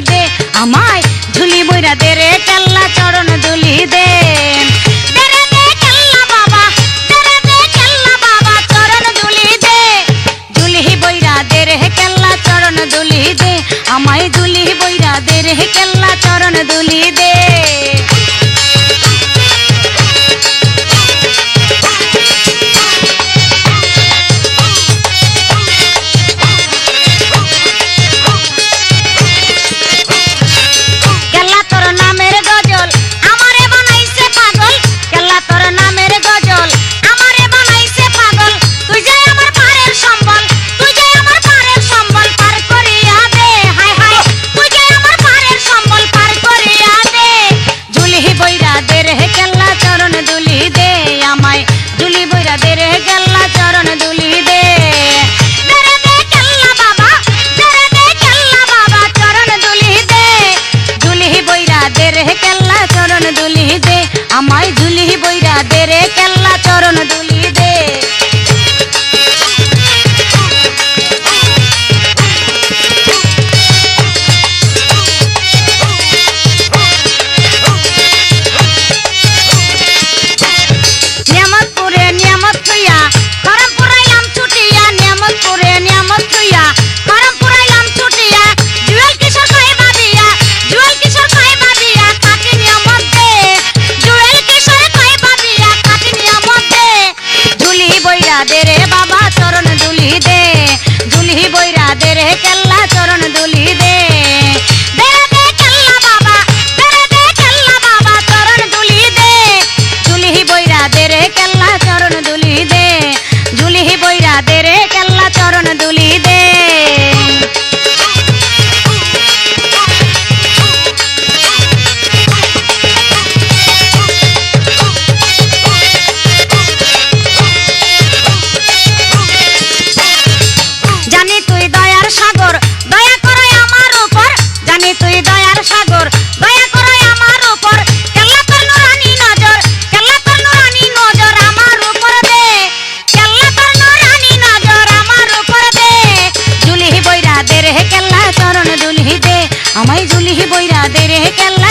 दे Padre আমায় Julie বৈরা দে রে কেলা